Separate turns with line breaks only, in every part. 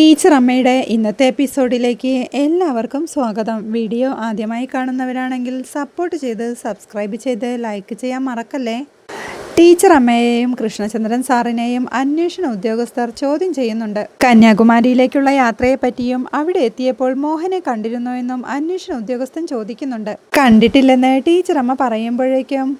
Teacher അമ്മയുടെ ഇന്നത്തെ എപ്പിസോഡിലേക്ക് എല്ലാവർക്കും സ്വാഗതം. വീഡിയോ ആദ്യമായി കാണുന്നവരാണെങ്കിൽ സപ്പോർട്ട് ചെയ്ത് സബ്സ്ക്രൈബ് ചെയ്ത് ലൈക്ക് ചെയ്യാൻ മറക്കല്ലേ? ടീച്ചർ അമ്മയെയും കൃഷ്ണചന്ദ്രൻ സാറിനെയും അന്വേഷണ ഉദ്യോഗസ്ഥർ ചോദ്യം ചെയ്യുന്നുണ്ട്. കന്യാകുമാരിയിലേക്കുള്ള യാത്രയെപ്പറ്റിയും അവിടെ എത്തിയപ്പോൾ മോഹനെ കണ്ടിരുന്നോ എന്നും അന്വേഷണ ഉദ്യോഗസ്ഥൻ ചോദിക്കുന്നുണ്ട്. കണ്ടിട്ടില്ലെന്ന് ടീച്ചർ അമ്മ പറയുമ്പോഴേക്കും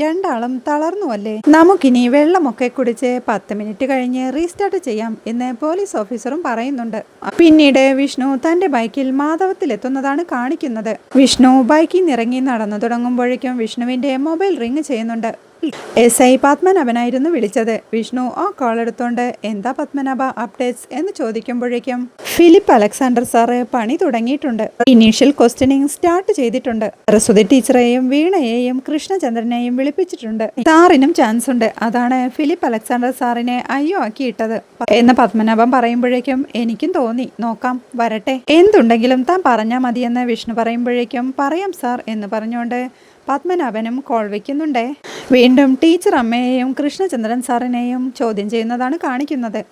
രണ്ടാളും തളർന്നു അല്ലേ നമുക്കിനി വെള്ളമൊക്കെ കുടിച്ച് പത്ത് മിനിറ്റ് കഴിഞ്ഞ് റീസ്റ്റാർട്ട് ചെയ്യാം എന്ന് പോലീസ് ഓഫീസറും പറയുന്നുണ്ട്. പിന്നീട് വിഷ്ണു തന്റെ ബൈക്കിൽ മാധവത്തിലെത്തുന്നതാണ് കാണിക്കുന്നത്. വിഷ്ണു ബൈക്കിൽ നിറങ്ങി നടന്നു തുടങ്ങുമ്പോഴേക്കും വിഷ്ണുവിന്റെ മൊബൈൽ റിങ് ചെയ്യുന്നുണ്ട്. എസ് ഐ പത്മനാഭനായിരുന്നു വിളിച്ചത്. വിഷ്ണു ആ കോൾ എടുത്തോണ്ട് എന്താ പത്മനാഭ അപ്ഡേറ്റ്സ് എന്ന് ചോദിക്കുമ്പോഴേക്കും ഫിലിപ്പ് അലക്സാണ്ടർ സാറ് പണി തുടങ്ങിയിട്ടുണ്ട്. ഇനീഷ്യൽ ക്വസ്റ്റ്യനിങ് സ്റ്റാർട്ട് ചെയ്തിട്ടുണ്ട്. സരസ്വതി ടീച്ചറെയും വീണയെയും കൃഷ്ണചന്ദ്രനെയും വിളിപ്പിച്ചിട്ടുണ്ട്. സാറിനും ചാൻസ് ഉണ്ട്. അതാണ് ഫിലിപ്പ് അലക്സാണ്ടർ സാറിനെ അയ്യോ ആക്കിയിട്ടത്. എന്ന് പത്മനാഭം പറയുമ്പോഴേക്കും എനിക്കും തോന്നി. നോക്കാം. വരട്ടെ. എന്തുണ്ടെങ്കിലും താൻ പറഞ്ഞാൽ മതിയെന്ന് വിഷ്ണു പറയുമ്പോഴേക്കും പറയാം സാർ എന്ന് പറഞ്ഞുകൊണ്ട് പത്മനാഭനും കോൾ വയ്ക്കുന്നുണ്ടേ വീണ്ടും ടീച്ചർ അമ്മയെയും കൃഷ്ണചന്ദ്രൻ സാറിനെയും ചോദ്യം ചെയ്യുന്നതാണ് കാണിക്കുന്നത്.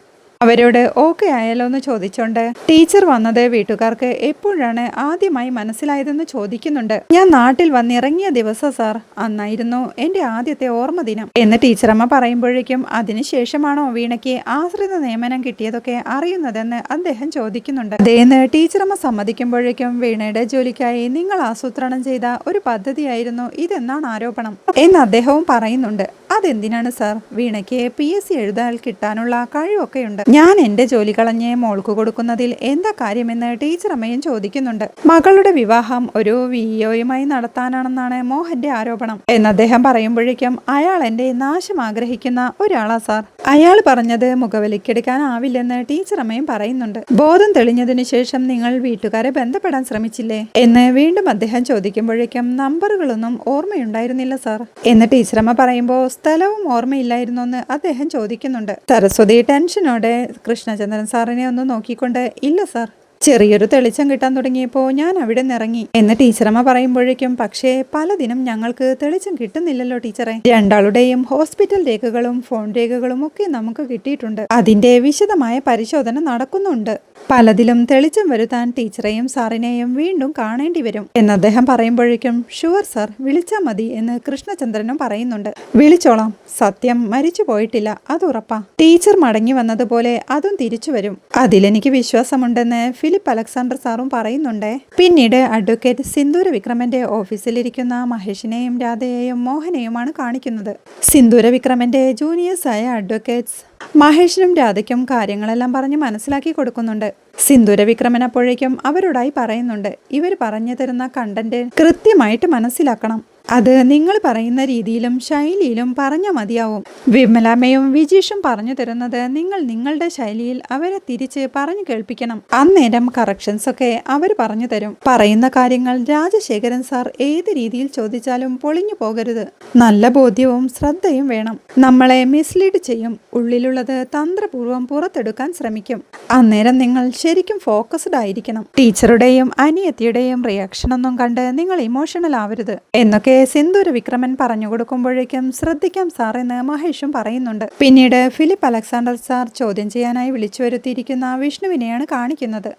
അവരോട് ഓക്കെ ആയാലോ എന്ന് ചോദിച്ചോണ്ട് ടീച്ചർ വന്നത് വീട്ടുകാർക്ക് എപ്പോഴാണ് ആദ്യമായി മനസ്സിലായതെന്ന് ചോദിക്കുന്നുണ്ട്. ഞാൻ നാട്ടിൽ വന്നിറങ്ങിയ ദിവസം സാർ അന്നായിരുന്നു എന്റെ ആദ്യത്തെ ഓർമ്മ ദിനം എന്ന് ടീച്ചറമ്മ പറയുമ്പോഴേക്കും അതിനുശേഷമാണോ വീണയ്ക്ക് ആശ്രിത നിയമനം കിട്ടിയതൊക്കെ അറിയുന്നതെന്ന് അദ്ദേഹം ചോദിക്കുന്നുണ്ട്. അതേന്ന് ടീച്ചറമ്മ സമ്മതിക്കുമ്പോഴേക്കും വീണയുടെ ജോലിക്കായി നിങ്ങൾ ആസൂത്രണം ചെയ്ത ഒരു പദ്ധതിയായിരുന്നു ഇതെന്നാണ് ആരോപണം എന്ന് അദ്ദേഹവും പറയുന്നുണ്ട്. അതെന്തിനാണ് സാർ? വീണയ്ക്ക് പി എസ് സി എഴുതാൻ കിട്ടാനുള്ള കഴിവൊക്കെയുണ്ട്. ഞാൻ എന്റെ ജോലി കളഞ്ഞ് മോൾക്ക് കൊടുക്കുന്നതിൽ എന്താ കാര്യമെന്ന് ടീച്ചർ അമ്മയും ചോദിക്കുന്നുണ്ട്. മകളുടെ വിവാഹം ഒരു വിഒയുമായി നടത്താനാണെന്നാണ് മോഹന്റെ ആരോപണം. എന്ന് അദ്ദേഹം പറയുമ്പോഴേക്കും അയാൾ എന്റെ നാശം ആഗ്രഹിക്കുന്ന ഒരാളാ സാർ. അയാൾ പറഞ്ഞത് മുഖവിലക്കെടുക്കാനാവില്ലെന്ന് ടീച്ചർ അമ്മയും പറയുന്നുണ്ട്. ബോധം തെളിഞ്ഞതിനു ശേഷം നിങ്ങൾ വീട്ടുകാരെ ബന്ധപ്പെടാൻ ശ്രമിച്ചില്ലേ? എന്ന് വീണ്ടും അദ്ദേഹം ചോദിക്കുമ്പോഴേക്കും നമ്പറുകളൊന്നും ഓർമ്മയുണ്ടായിരുന്നില്ല സാർ. എന്ന് ടീച്ചറമ്മ പറയുമ്പോൾ സ്ഥലവും ഓർമ്മയില്ലായിരുന്നു എന്ന് അദ്ദേഹം ചോദിക്കുന്നുണ്ട്. സരസ്വതി ടെൻഷനോടെ കൃഷ്ണചന്ദ്രൻ സാറിനെ ഒന്ന് നോക്കിക്കൊണ്ട് ഇല്ല സാർ. ചെറിയൊരു തെളിച്ചം കിട്ടാൻ തുടങ്ങിയപ്പോൾ ഞാൻ അവിടെ നിറങ്ങി എന്ന് ടീച്ചറമ്മ പറയുമ്പോഴേക്കും പക്ഷേ പലതിനും ഞങ്ങൾക്ക് തെളിച്ചം കിട്ടുന്നില്ലല്ലോ ടീച്ചറെ. രണ്ടാളുടെയും ഹോസ്പിറ്റൽ രേഖകളും ഫോൺ രേഖകളും ഒക്കെ നമുക്ക് കിട്ടിയിട്ടുണ്ട്. അതിന്റെ വിശദമായ പരിശോധന നടക്കുന്നുണ്ട്. പലതിലും തെളിച്ചം വരുത്താൻ ടീച്ചറെയും സാറിനെയും വീണ്ടും കാണേണ്ടി വരും. എന്ന് അദ്ദേഹം പറയുമ്പോഴേക്കും ഷുവർ സാർ വിളിച്ചാൽ മതി എന്ന് കൃഷ്ണചന്ദ്രനും പറയുന്നുണ്ട്. വിളിച്ചോളാം. സത്യം മരിച്ചു പോയിട്ടില്ല. അത് ഉറപ്പാ. ടീച്ചർ മടങ്ങി വന്നതുപോലെ അതും തിരിച്ചു വരും. അതിലെനിക്ക് വിശ്വാസമുണ്ടെന്ന് ഫിലിപ്പ് അലക്സാണ്ടർ സാറും പറയുന്നുണ്ട്. പിന്നീട് അഡ്വക്കേറ്റ് സിന്ദൂര വിക്രമന്റെ ഓഫീസിലിരിക്കുന്ന മഹേഷിനെയും രാധയെയും മോഹനെയുമാണ് കാണിക്കുന്നത്. സിന്ദൂര വിക്രമന്റെ ആയ അഡ്വക്കേറ്റ്സ് മഹേഷിനും രാധയ്ക്കും കാര്യങ്ങളെല്ലാം പറഞ്ഞ് മനസ്സിലാക്കി കൊടുക്കുന്നുണ്ട്. സിന്ദൂര വിക്രമൻ അപ്പോഴേക്കും അവരോടായി പറയുന്നുണ്ട്. ഇവർ പറഞ്ഞു തരുന്ന കണ്ടന്റ് കൃത്യമായിട്ട് മനസ്സിലാക്കണം. അത് നിങ്ങൾ പറയുന്ന രീതിയിലും ശൈലിയിലും പറഞ്ഞു മതിയാവും. വിമലാമ്മയും വിജീഷും പറഞ്ഞു തരുന്നത് നിങ്ങൾ നിങ്ങളുടെ ശൈലിയിൽ അവരെ തിരിച്ച് പറഞ്ഞു കേൾപ്പിക്കണം. അന്നേരം കറക്ഷൻസ് ഒക്കെ അവർ പറഞ്ഞു തരും. പറയുന്ന കാര്യങ്ങൾ രാജശേഖരൻ സാർ ഏത് രീതിയിൽ ചോദിച്ചാലും പൊളിഞ്ഞു പോകരുത്. നല്ല ബോധ്യവും ശ്രദ്ധയും വേണം. നമ്മളെ മിസ്ലീഡ് ചെയ്യും. ഉള്ളിലുള്ളത് തന്ത്രപൂർവം പുറത്തെടുക്കാൻ ശ്രമിക്കും. അന്നേരം നിങ്ങൾ ശരിക്കും ഫോക്കസ്ഡ് ആയിരിക്കണം. ടീച്ചറുടെയും അനിയത്തിയുടെയും റിയാക്ഷൻ ഒന്നും കണ്ട് നിങ്ങൾ ഇമോഷണൽ ആവരുത്. എന്നൊക്കെ സിന്ദൂര വിക്രമൻ പറഞ്ഞു കൊടുക്കുമ്പോഴേക്കും ശ്രദ്ധിക്കാം സാർ എന്ന് മഹേഷും പറയുന്നുണ്ട്. പിന്നീട് ഫിലിപ്പ് അലക്സാണ്ടർ സാർ ചോദ്യം ചെയ്യാനായി വിളിച്ചു വരുത്തിയിരിക്കുന്ന വിഷ്ണുവിനെയാണ് കാണിക്കുന്നത്.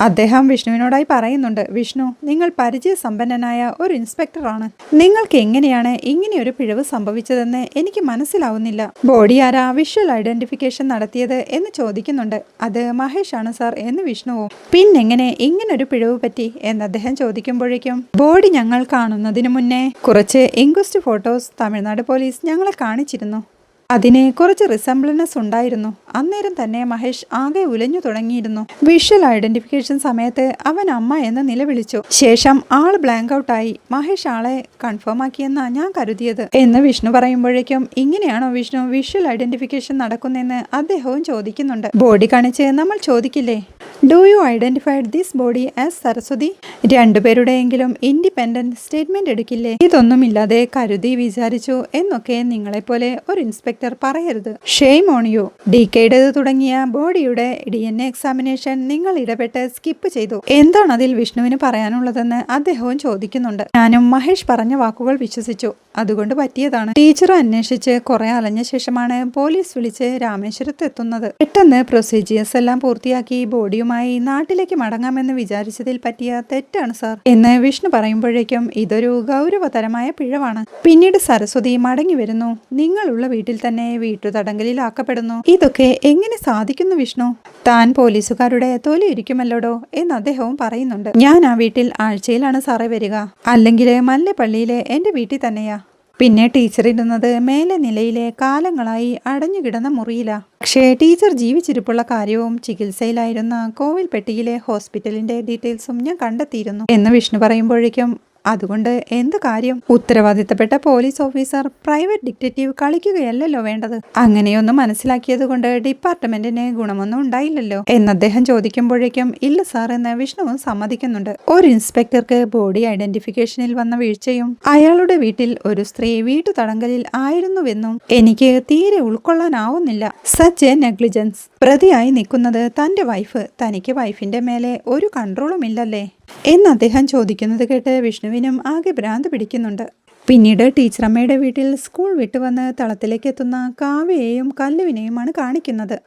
അദ്ദേഹം വിഷ്ണുവിനോടായി പറയുന്നുണ്ട് വിഷ്ണു നിങ്ങൾ പരിചയസമ്പന്നനായ ഒരു ഇൻസ്പെക്ടറാണ്. നിങ്ങൾക്ക് എങ്ങനെയാണ് ഇങ്ങനെയൊരു പിഴവ് സംഭവിച്ചതെന്ന് എനിക്ക് മനസ്സിലാവുന്നില്ല. ബോഡി ആരാ വിഷ്വൽ ഐഡന്റിഫിക്കേഷൻ നടത്തിയത് എന്ന് ചോദിക്കുന്നുണ്ട്. അത് മഹേഷ് ആണ് സാർ എന്ന് വിഷ്ണുവും? പിന്നെങ്ങനെ ഇങ്ങനൊരു പിഴവ് പറ്റി? എന്ന് അദ്ദേഹം ചോദിക്കുമ്പോഴേക്കും ബോഡി ഞങ്ങൾ കാണുന്നതിന് മുന്നേ കുറച്ച് ഇൻക്വസ്റ്റ് ഫോട്ടോസ് തമിഴ്നാട് പോലീസ് ഞങ്ങളെ കാണിച്ചിരുന്നു. അതിന് കുറച്ച് റിസംബ്ലൻസ് ഉണ്ടായിരുന്നു. അന്നേരം തന്നെ മഹേഷ് ആകെ ഉലഞ്ഞു തുടങ്ങിയിരുന്നു. വിഷ്വൽ ഐഡന്റിഫിക്കേഷൻ സമയത്ത് അവൻ അമ്മ എന്ന് നിലവിളിച്ചു. ശേഷം ആൾ ബ്ലാങ്ക് ഔട്ടായി മഹേഷ് ആളെ കൺഫേം ആക്കിയെന്നാ ഞാൻ കരുതിയത്. എന്ന് വിഷ്ണു പറയുമ്പോഴേക്കും ഇങ്ങനെയാണോ വിഷ്ണു വിഷ്വൽ ഐഡന്റിഫിക്കേഷൻ നടക്കുന്നതെന്ന് അദ്ദേഹവും ചോദിക്കുന്നുണ്ട്. ബോഡി കാണിച്ച് നമ്മൾ ചോദിക്കില്ലേ? Do you identified this body as Saraswathi രണ്ടുപേരുടെയെങ്കിലും independent statement എടുക്കില്ലേ? ഇതൊന്നുമില്ലാതെ കരുതി വിചാരിച്ചു എന്നൊക്കെ നിങ്ങളെപ്പോലെ ഒരു ഇൻസ്പെക്ടർ പറയരുത്. ഷെയ്ം ഓൺ യു കെയുടേത് തുടങ്ങിയ ബോഡിയുടെ ഡി എൻ എ എക്സാമിനേഷൻ നിങ്ങൾ ഇടപെട്ട് സ്കിപ്പ് ചെയ്തു. എന്താണ് അതിൽ വിഷ്ണുവിന് പറയാനുള്ളതെന്ന് അദ്ദേഹവും ചോദിക്കുന്നുണ്ട്. ഞാനും മഹേഷ് പറഞ്ഞ വാക്കുകൾ വിശ്വസിച്ചു. അതുകൊണ്ട് പറ്റിയതാണ്. ടീച്ചർ അന്വേഷിച്ച് കുറെ അലഞ്ഞ ശേഷമാണ് പോലീസ് വിളിച്ച് രാമേശ്വരത്ത് എത്തുന്നത്. പെട്ടെന്ന് പ്രൊസീജിയേഴ്സ് എല്ലാം പൂർത്തിയാക്കി ബോഡിയുമായി നാട്ടിലേക്ക് മടങ്ങാമെന്ന് വിചാരിച്ചതിൽ പറ്റിയ തെറ്റാണ് സാർ. എന്ന് വിഷ്ണു പറയുമ്പോഴേക്കും ഇതൊരു ഗൗരവതരമായ പിഴവാണ്. പിന്നീട് സരസ്വതി മടങ്ങി വരുന്നു. നിങ്ങളുള്ള വീട്ടിൽ തന്നെ വീട്ടുതടങ്കലിലാക്കപ്പെടുന്നു. ഇതൊക്കെ എങ്ങനെ സാധിക്കുന്നു വിഷ്ണു? താൻ പോലീസുകാരുടെ തൊലി ഇരിക്കുമല്ലോടോ എന്ന് അദ്ദേഹവും പറയുന്നുണ്ട്. ഞാൻ ആ വീട്ടിൽ ആഴ്ചയിലാണ് സാറേ വരിക. അല്ലെങ്കിൽ മല്ലപ്പള്ളിയിലെ എന്റെ വീട്ടിൽ തന്നെയാ. പിന്നെ ടീച്ചർ ഇരുന്നത് മേലെ നിലയിലെ കാലങ്ങളായി അടഞ്ഞുകിടന്ന മുറിയില. പക്ഷേ ടീച്ചർ ജീവിച്ചിരിപ്പുള്ള കാര്യവും ചികിത്സയിലായിരുന്ന കോവിൽപ്പെട്ടിയിലെ ഹോസ്പിറ്റലിന്റെ ഡീറ്റെയിൽസും ഞാൻ കണ്ടെത്തിയിരുന്നു. എന്ന് വിഷ്ണു പറയുമ്പോഴേക്കും അതുകൊണ്ട് എന്ത് കാര്യം? ഉത്തരവാദിത്തപ്പെട്ട പോലീസ് ഓഫീസർ പ്രൈവറ്റ് ഡിറ്റക്റ്റീവ് കളിക്കുകയല്ലല്ലോ വേണ്ടത്. അങ്ങനെയൊന്നും മനസ്സിലാക്കിയത് കൊണ്ട് ഡിപ്പാർട്ട്മെന്റിന് ഗുണമൊന്നും ഉണ്ടായില്ലല്ലോ. എന്ന് അദ്ദേഹം ചോദിക്കുമ്പോഴേക്കും ഇല്ല സാർ എന്ന് വിഷ്ണുവും സമ്മതിക്കുന്നുണ്ട്. ഒരു ഇൻസ്പെക്ടർക്ക് ബോഡി ഐഡന്റിഫിക്കേഷനിൽ വന്ന വീഴ്ചയും അയാളുടെ വീട്ടിൽ ഒരു സ്ത്രീ വീട്ടു തടങ്കലിൽ ആയിരുന്നുവെന്നും എനിക്ക് തീരെ ഉൾക്കൊള്ളാനാവുന്നില്ല. സച്ച് എ നെഗ്ലിജൻസ് പ്രതിയായി നിൽക്കുന്നത് തന്റെ വൈഫ് തനിക്ക് വൈഫിന്റെ മേലെ ഒരു കൺട്രോളും ഇല്ലല്ലേ? എന്ന് അദ്ദേഹം ചോദിക്കുന്നത് കേട്ട് വിഷ്ണുവിനും ആകെ ഭ്രാന്ത് പിടിക്കുന്നുണ്ട്. പിന്നീട് ടീച്ചറമ്മയുടെ വീട്ടിൽ സ്കൂൾ വിട്ടുവന്ന് തളത്തിലേക്ക് എത്തുന്ന കാവ്യയെയും കല്ലുവിനെയുമാണ് കാണിക്കുന്നത്.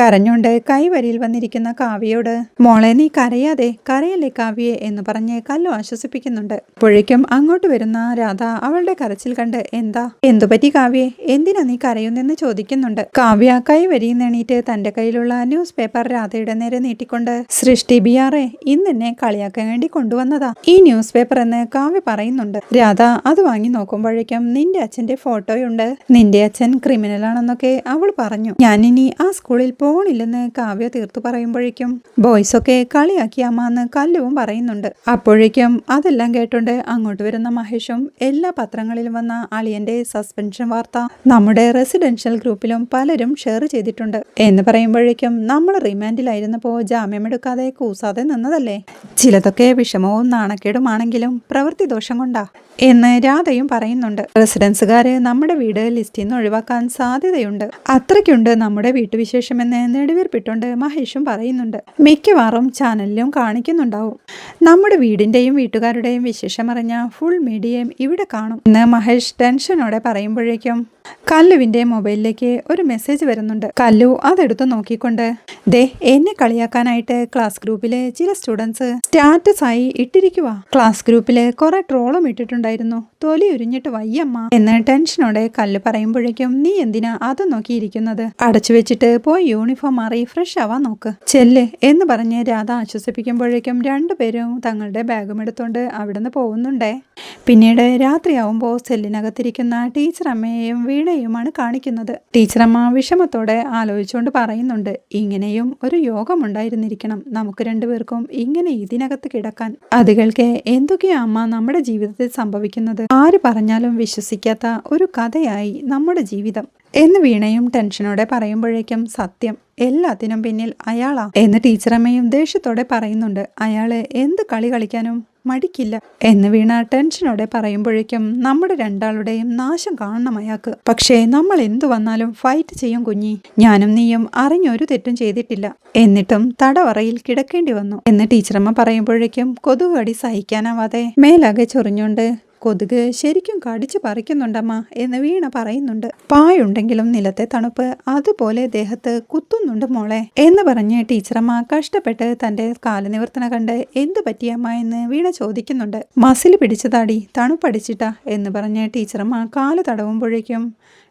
കരഞ്ഞുകൊണ്ട് കൈവരിയിൽ വന്നിരിക്കുന്ന കാവ്യയോട് മോളെ നീ കരയാതെ കരയല്ലേ കാവ്യെ? എന്ന് പറഞ്ഞ് കല്ലു ആശ്വസിപ്പിക്കുന്നുണ്ട്. അപ്പോഴേക്കും അങ്ങോട്ട് വരുന്ന രാധ അവളുടെ കരച്ചിൽ കണ്ട് എന്താ? എന്തുപറ്റി കാവ്യെ? എന്തിനാ നീ കരയുന്നെന്ന് ചോദിക്കുന്നുണ്ട്. കാവ്യ കൈവരിയിൽ നിണീറ്റ് തന്റെ കയ്യിലുള്ള ന്യൂസ് പേപ്പർ രാധയുടെ നേരെ നീട്ടിക്കൊണ്ട് സൃഷ്ടി ബിയാറെ ഇന്ന് എന്നെ കളിയാക്കാൻ വേണ്ടി കൊണ്ടുവന്നതാ. ഈ ന്യൂസ് പേപ്പർ എന്ന് കാവ്യ പറയുന്നുണ്ട്. രാധ അത് വാങ്ങി നോക്കുമ്പോഴേക്കും നിന്റെ അച്ഛന്റെ ഫോട്ടോയുണ്ട്. നിന്റെ അച്ഛൻ ക്രിമിനൽ ആണെന്നൊക്കെ അവൾ പറഞ്ഞു. ഞാനിനി ആ സ്കൂളിൽ പോണില്ലെന്ന് കാവ്യ തീർത്തു പറയുമ്പോഴേക്കും ബോയ്സൊക്കെ കളിയാക്കി അമ്മ എന്ന് കല്ലുവും പറയുന്നുണ്ട്. അപ്പോഴേക്കും അതെല്ലാം കേട്ടോണ്ട് അങ്ങോട്ട് വരുന്ന മഹേഷും എല്ലാ പത്രങ്ങളിലും വന്ന അളിയന്റെ സസ്പെൻഷൻ വാർത്ത നമ്മുടെ റെസിഡൻഷ്യൽ ഗ്രൂപ്പിലും പലരും ഷെയർ ചെയ്തിട്ടുണ്ട്. എന്ന് പറയുമ്പോഴേക്കും നമ്മൾ റിമാൻഡിലായിരുന്നപ്പോ ജാമ്യമെടുക്കാതെ കൂസാതെ നിന്നതല്ലേ? ചിലതൊക്കെ വിഷമവും നാണക്കേടുമാണെങ്കിലും പ്രവൃത്തി ദോഷം കൊണ്ടാ എന്ന് രാധയും പറയുന്നുണ്ട്. റെസിഡൻസുകാര് നമ്മുടെ വീട് ലിസ്റ്റിൽ നിന്ന് ഒഴിവാക്കാൻ സാധ്യതയുണ്ട്. അത്രയ്ക്കുണ്ട് നമ്മുടെ വീട്ടുവിശേഷമെന്ന് നെടുവീർപ്പിട്ടുകൊണ്ട് മഹേഷും പറയുന്നുണ്ട്. മിക്കവാറും ചാനലിലും കാണിക്കുന്നുണ്ടാവും. നമ്മുടെ വീടിന്റെയും വീട്ടുകാരുടെയും വിശേഷമറിഞ്ഞ ഫുൾ മീഡിയയും ഇവിടെ കാണും. എന്ന് മഹേഷ് ടെൻഷനോടെ പറയുമ്പോഴേക്കും കല്ലുവിന്റെ മൊബൈലിലേക്ക് ഒരു മെസ്സേജ് വരുന്നുണ്ട്. കല്ലു അതെടുത്ത് നോക്കിക്കൊണ്ട് ദേ എന്നെ കളിയാക്കാനായിട്ട് ക്ലാസ് ഗ്രൂപ്പിലെ ചില സ്റ്റുഡൻസ് സ്റ്റാറ്റസ് ആയി ഇട്ടിരിക്കുക ക്ലാസ് ഗ്രൂപ്പിൽ കുറെ ട്രോളും ഇട്ടിട്ടുണ്ടായിരുന്നു. തൊലി ഉരിഞ്ഞിട്ട് വയ്യമ്മ. എന്ന് ടെൻഷനോടെ കല്ല് പറയുമ്പോഴേക്കും നീ എന്തിനാ അത് നോക്കിയിരിക്കുന്നത്? അടച്ചു വെച്ചിട്ട് പോയി യൂണിഫോം മാറി ഫ്രഷ് ആവാൻ നോക്ക്. ചെല്ല് എന്ന് പറഞ്ഞ് രാധ ആശ്വസിപ്പിക്കുമ്പോഴേക്കും രണ്ടുപേരും തങ്ങളുടെ ബാഗും എടുത്തോണ്ട് അവിടുന്ന് പോകുന്നുണ്ടേ. പിന്നീട് രാത്രിയാവുമ്പോൾ സെല്ലിനകത്തിരിക്കുന്ന ടീച്ചർ അമ്മയെയും വീണയുമാണ് കാണിക്കുന്നത്. ടീച്ചറമ്മ വിഷമത്തോടെ ആലോചിച്ചുകൊണ്ട് പറയുന്നുണ്ട് ഇങ്ങനെയും ഒരു യോഗമുണ്ടായിരുന്നിരിക്കണം. നമുക്ക് രണ്ടുപേർക്കും ഇങ്ങനെ ഇതിനകത്ത് കിടക്കാൻ. അതുകൾക്ക് എന്തൊക്കെയാ അമ്മ നമ്മുടെ ജീവിതത്തിൽ സംഭവിക്കുന്നത്? ആര് പറഞ്ഞാലും വിശ്വസിക്കാത്ത ഒരു കഥയായി നമ്മുടെ ജീവിതം. എന്ന് വീണയും ടെൻഷനോടെ പറയുമ്പോഴേക്കും സത്യം എല്ലാത്തിനും പിന്നിൽ അയാളാ. എന്ന് ടീച്ചറമ്മയും ദേഷ്യത്തോടെ പറയുന്നുണ്ട് അയാളെ എന്ത് കളി കളിക്കാനും മടിക്കില്ല. എന്ന് വീണ ടെൻഷനോടെ പറയുമ്പോഴേക്കും നമ്മുടെ രണ്ടാളുടെയും നാശം കാണണം അയാൾക്ക്. പക്ഷേ നമ്മൾ എന്തു വന്നാലും ഫൈറ്റ് ചെയ്യും കുഞ്ഞി. ഞാനും നീയും അറിഞ്ഞൊരു തെറ്റും ചെയ്തിട്ടില്ല. എന്നിട്ടും തടവറയിൽ കിടക്കേണ്ടി വന്നു. എന്ന് ടീച്ചറമ്മ പറയുമ്പോഴേക്കും കൊതുകടി സഹിക്കാനാവാതെ മേലാകെ ചൊറിഞ്ഞുകൊണ്ട് കൊതുക് ശരിക്കും കടിച്ചു പറിക്കുന്നുണ്ടമ്മ എന്ന് വീണ പറയുന്നുണ്ട്. പായുണ്ടെങ്കിലും നിലത്തെ തണുപ്പ് അതുപോലെ ദേഹത്ത് കുത്തുന്നുണ്ട് മോളെ എന്ന് പറഞ്ഞ് ടീച്ചറമ്മ കഷ്ടപ്പെട്ട് തന്റെ കാലനിവർത്തന കണ്ട് എന്തു പറ്റിയമ്മ എന്ന് വീണ ചോദിക്കുന്നുണ്ട്. മസിൽ പിടിച്ചതാടി തണുപ്പടിച്ചിട്ടാ എന്ന് പറഞ്ഞ് ടീച്ചറമ്മ കാൽ തടവുമ്പോഴേക്കും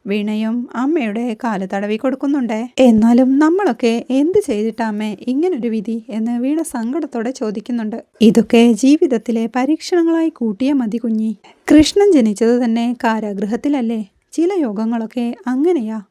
വീണയും അമ്മയുടെ കാൽ തടവി കൊടുക്കുന്നുണ്ട്. എന്നാലും നമ്മളൊക്കെ എന്ത് ചെയ്തിട്ടാമേ ഇങ്ങനൊരു വിധി എന്ന് വീണ സങ്കടത്തോടെ ചോദിക്കുന്നുണ്ട്. ഇതൊക്കെ ജീവിതത്തിലെ പരീക്ഷണങ്ങളായി കൂട്ടിയ മതി കുഞ്ഞി. കൃഷ്ണൻ ജനിച്ചത് തന്നെ കാരാഗൃഹത്തിലല്ലേ ചില യോഗങ്ങളൊക്കെ അങ്ങനെയാ.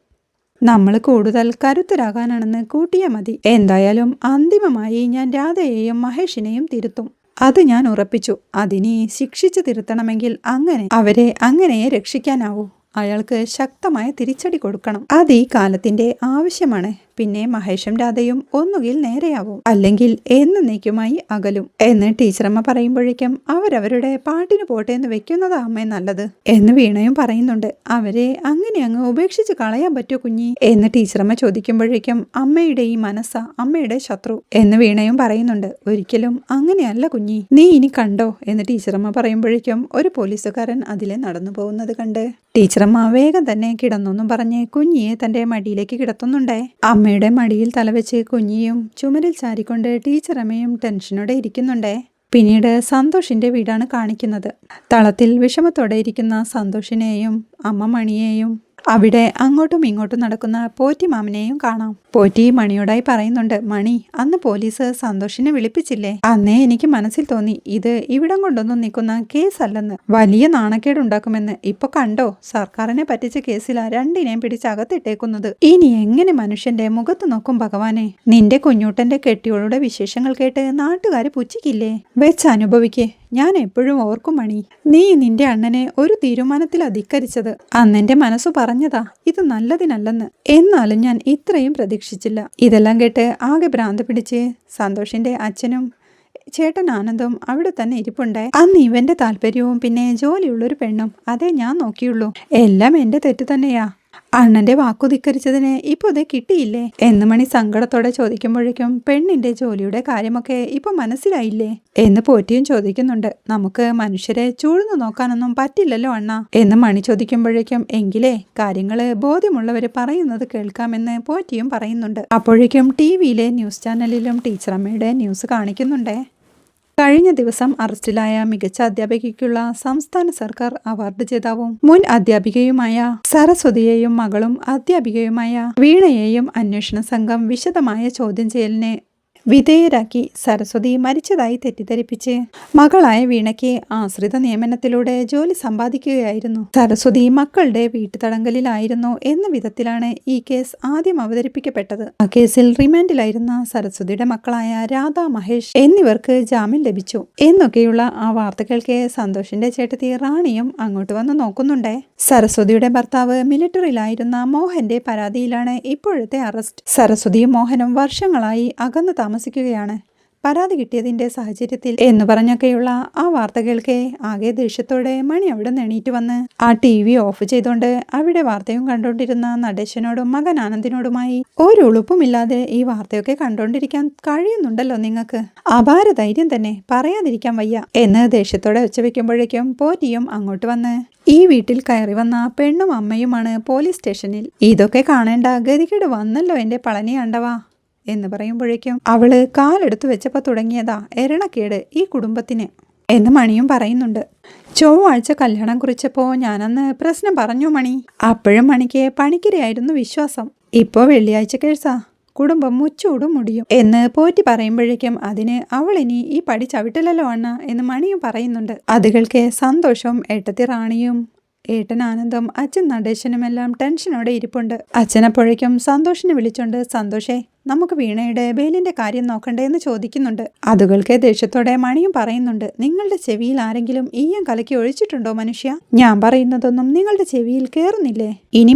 നമ്മൾ കൂടുതൽ കരുത്തരാകാനാണെന്ന് കൂട്ടിയ മതി. എന്തായാലും അന്തിമമായി ഞാൻ രാധയെയും മഹേഷിനെയും തിരുത്തും. അത് ഞാൻ ഉറപ്പിച്ചു. അതിനെ ശിക്ഷിച്ചു തിരുത്തണമെങ്കിൽ അങ്ങനെ അവരെ അങ്ങനെയെ രക്ഷിക്കാനാവൂ. അയാൾക്ക് ശക്തമായ തിരിച്ചടി കൊടുക്കണം. അത് ഈ കാലത്തിന്റെ ആവശ്യമാണ്. പിന്നെ മഹേഷും രാധയും ഒന്നുകിൽ നേരെയാവും അല്ലെങ്കിൽ എന്നേക്കുമായി അകലും. എന്ന് ടീച്ചറമ്മ പറയുമ്പോഴേക്കും അവരവരുടെ പാട്ടിന് പോട്ടെ എന്ന് വെക്കുന്നതാ അമ്മേ നല്ലത് എന്ന് വീണയും പറയുന്നുണ്ട്. അവരെ അങ്ങനെ അങ്ങ് ഉപേക്ഷിച്ച് കളയാൻ പറ്റുമോ കുഞ്ഞി എന്ന് ടീച്ചറമ്മ ചോദിക്കുമ്പോഴേക്കും അമ്മയുടെ ഈ മനസ്സ അമ്മയുടെ ശത്രു എന്ന് വീണയും പറയുന്നുണ്ട്. ഒരിക്കലും അങ്ങനെയല്ല കുഞ്ഞി നീ ഇനി കണ്ടോ എന്ന് ടീച്ചറമ്മ പറയുമ്പോഴേക്കും ഒരു പോലീസുകാരൻ അതിലെ നടന്നു പോകുന്നത് കണ്ട്. ടീച്ചറമ്മ വേഗം തന്നെ കിടന്നൊന്നും പറഞ്ഞ് കുഞ്ഞിയെ തന്റെ മടിയിലേക്ക് കിടത്തുന്നുണ്ടേ. അമ്മയുടെ മടിയിൽ തലവെച്ച് കുഞ്ഞിയും ചുമരിൽ ചാരിക്കൊണ്ട് ടീച്ചർ അമ്മയും ടെൻഷനോടെ ഇരിക്കുന്നുണ്ടേ. പിന്നീട് സന്തോഷിന്റെ വീടാണ് കാണിക്കുന്നത്. തളത്തിൽ വിഷമത്തോടെ ഇരിക്കുന്ന സന്തോഷിനെയും അമ്മ മണിയെയും അവിടെ അങ്ങോട്ടും ഇങ്ങോട്ടും നടക്കുന്ന പോറ്റി മാമനെയും കാണാം. പോറ്റി മണിയോടായി പറയുന്നുണ്ട് മണി അന്ന് പോലീസ് സന്തോഷിനെ വിളിപ്പിച്ചില്ലേ? അന്നേ എനിക്ക് മനസ്സിൽ തോന്നി ഇത് ഇവിടം കൊണ്ടൊന്നും നിൽക്കുന്ന കേസല്ലെന്ന്. വലിയ നാണക്കേട് നാണക്കേടുണ്ടാക്കുമെന്ന്. ഇപ്പൊ കണ്ടോ സർക്കാരിനെ പറ്റിച്ച കേസിലാ രണ്ടിനെയും പിടിച്ച് അകത്തിട്ടേക്കുന്നത്. ഇനി എങ്ങനെ മനുഷ്യന്റെ മുഖത്ത് നോക്കും ഭഗവാനെ? നിന്റെ കുഞ്ഞൂട്ടന്റെ കെട്ടിയോളുടെ വിശേഷങ്ങൾ കേട്ട് നാട്ടുകാര് പുച്ഛിക്കില്ലേ? വെച്ച് അനുഭവിക്കേ. ഞാൻ എപ്പോഴും ഓർക്കും മണി നീ നിന്റെ അണ്ണനെ ഒരു തീരുമാനത്തിൽ അധികരിച്ചത്. അന്നെന്റെ മനസ്സു പറഞ്ഞതാ ഇത് നല്ലതിനല്ലെന്ന്. എന്നാലും ഞാൻ ഇത്രയും പ്രതീക്ഷിച്ചില്ല. ഇതെല്ലാം കേട്ട് ആകെ ഭ്രാന്ത് പിടിച്ച് സന്തോഷിന്റെ അച്ഛനും ചേട്ടൻ ആനന്ദവും അവിടെ തന്നെ ഇരിപ്പുണ്ടായി അന്ന് ഇവന്റെ താല്പര്യവും പിന്നെ ജോലിയുള്ളൊരു പെണ്ണും അതേ ഞാൻ നോക്കിയുള്ളൂ. എല്ലാം എന്റെ തെറ്റ് തന്നെയാ. അണ്ണന്റെ വാക്കു ധിക്കരിച്ചതിന് ഇപ്പൊ ഇത് കിട്ടിയില്ലേ? എന്ന് മണി സങ്കടത്തോടെ ചോദിക്കുമ്പോഴേക്കും പെണ്ണിന്റെ ജോലിയുടെ കാര്യമൊക്കെ ഇപ്പൊ മനസ്സിലായില്ലേ? എന്ന് പോറ്റിയും ചോദിക്കുന്നുണ്ട്. നമുക്ക് മനുഷ്യരെ ചൂഴ്ന്നു നോക്കാനൊന്നും പറ്റില്ലല്ലോ അണ്ണ. എന്ന് മണി ചോദിക്കുമ്പോഴേക്കും എങ്കിലേ കാര്യങ്ങൾ ബോധ്യമുള്ളവര് പറയുന്നത് കേൾക്കാമെന്ന് പോറ്റിയും പറയുന്നുണ്ട്. അപ്പോഴേക്കും ടി വിയിലെ ന്യൂസ് ചാനലിലും ടീച്ചറമ്മയുടെ ന്യൂസ് കാണിക്കുന്നുണ്ടേ. കഴിഞ്ഞ ദിവസം അറസ്റ്റിലായ മികച്ച അധ്യാപികയ്ക്കുള്ള സംസ്ഥാന സർക്കാർ അവാർഡ് ജേതാവും മുൻ അധ്യാപികയുമായ സരസ്വതിയെയും മകളും അധ്യാപികയുമായ വീണയെയും അന്വേഷണ സംഘം വിശദമായ ചോദ്യം ചെയ്യലിന് വിധേയരാക്കി സരസ്വതി മരിച്ചതായി തെറ്റിദ്ധരിപ്പിച്ച് മകളായ വീണയ്ക്ക് ആശ്രിത നിയമനത്തിലൂടെ ജോലി സമ്പാദിക്കുകയായിരുന്നു. സരസ്വതി മക്കളുടെ വീട്ടുതടങ്കലിലായിരുന്നു എന്ന വിധത്തിലാണ് ഈ കേസ് ആദ്യം അവതരിപ്പിക്കപ്പെട്ടത്. ആ കേസിൽ റിമാൻഡിലായിരുന്ന സരസ്വതിയുടെ മക്കളായ രാധ മഹേഷ് എന്നിവർക്ക് ജാമ്യം ലഭിച്ചു. എന്നൊക്കെയുള്ള ആ വാർത്ത വാർത്തകൾക്ക് സന്തോഷിന്റെ ചേട്ടത്തി റാണിയും അങ്ങോട്ട് വന്ന് നോക്കുന്നുണ്ടേ. സരസ്വതിയുടെ ഭർത്താവ് മിലിറ്ററിയിലായിരുന്ന മോഹന്റെ പരാതിയിലാണ് ഇപ്പോഴത്തെ അറസ്റ്റ്. സരസ്വതിയും മോഹനും വർഷങ്ങളായി അകന്നു താമസിക്കുകയാണ്. പരാതി കിട്ടിയതിന്റെ സാഹചര്യത്തിൽ എന്ന് പറഞ്ഞൊക്കെയുള്ള ആ വാർത്ത കേൾക്കെ ആകെ ദേഷ്യത്തോടെ മണി അവിടെ എണീറ്റ് വന്ന് ആ ടി വി ഓഫ് ചെയ്തുകൊണ്ട് അവിടെ വാർത്തയും കണ്ടുകൊണ്ടിരുന്ന നടേശനോടും മകൻ ആനന്ദിനോടുമായി ഒരു ഉളുപ്പുമില്ലാതെ ഈ വാർത്തയൊക്കെ കണ്ടുകൊണ്ടിരിക്കാൻ കഴിയുന്നുണ്ടല്ലോ നിങ്ങൾക്ക്. അപാര ധൈര്യം തന്നെ പറയാതിരിക്കാൻ വയ്യ എന്ന് ദേഷ്യത്തോടെ ഉച്ചവെക്കുമ്പോഴേക്കും പോറ്റിയും അങ്ങോട്ട് വന്ന് ഈ വീട്ടിൽ കയറി വന്ന പെണ്ണും അമ്മയുമാണ് പോലീസ് സ്റ്റേഷനിൽ. ഇതൊക്കെ കാണേണ്ട ഗതികേട് വന്നല്ലോ എന്റെ പളനി കണ്ടവാ എന്ന് പറയുമ്പോഴേക്കും അവൾ കാലെടുത്ത് വെച്ചപ്പോൾ തുടങ്ങിയതാ എരണക്കേട് ഈ കുടുംബത്തിന് എന്ന് മണിയും പറയുന്നുണ്ട്. ചൊവ്വാഴ്ച കല്യാണം കുറിച്ചപ്പോൾ ഞാനന്ന് പ്രശ്നം പറഞ്ഞു മണി. അപ്പോഴും മണിക്ക് പണിക്കരയായിരുന്നു വിശ്വാസം. ഇപ്പോൾ വെള്ളിയാഴ്ച കേഴ്സാ കുടുംബം മുച്ചൂടും മുടിയും എന്ന് പോറ്റി പറയുമ്പോഴേക്കും അതിന് അവൾ ഇനി ഈ പടി ചവിട്ടില്ലല്ലോ അണ്ണ എന്ന് മണിയും പറയുന്നുണ്ട്. അതുകൾക്ക് സന്തോഷവും എട്ടത്തി റാണിയും ഏട്ടൻ ആനന്ദം അച്ഛൻ നടേശനുമെല്ലാം ടെൻഷനോടെ ഇരിപ്പുണ്ട്. അച്ഛനപ്പോഴേക്കും സന്തോഷിനെ വിളിച്ചുണ്ട് സന്തോഷേ നമുക്ക് വീണയുടെ ബേലിന്റെ കാര്യം നോക്കണ്ടേ എന്ന് ചോദിക്കുന്നുണ്ട്. അതുകൾക്കേ ദേഷ്യത്തോടെ മണിയും പറയുന്നുണ്ട് നിങ്ങളുടെ ചെവിയിൽ ആരെങ്കിലും ഈയം കലക്കി ഒഴിച്ചിട്ടുണ്ടോ മനുഷ്യ? ഞാൻ പറയുന്നതൊന്നും നിങ്ങളുടെ ചെവിയിൽ കേറുന്നില്ലേ? ഇനി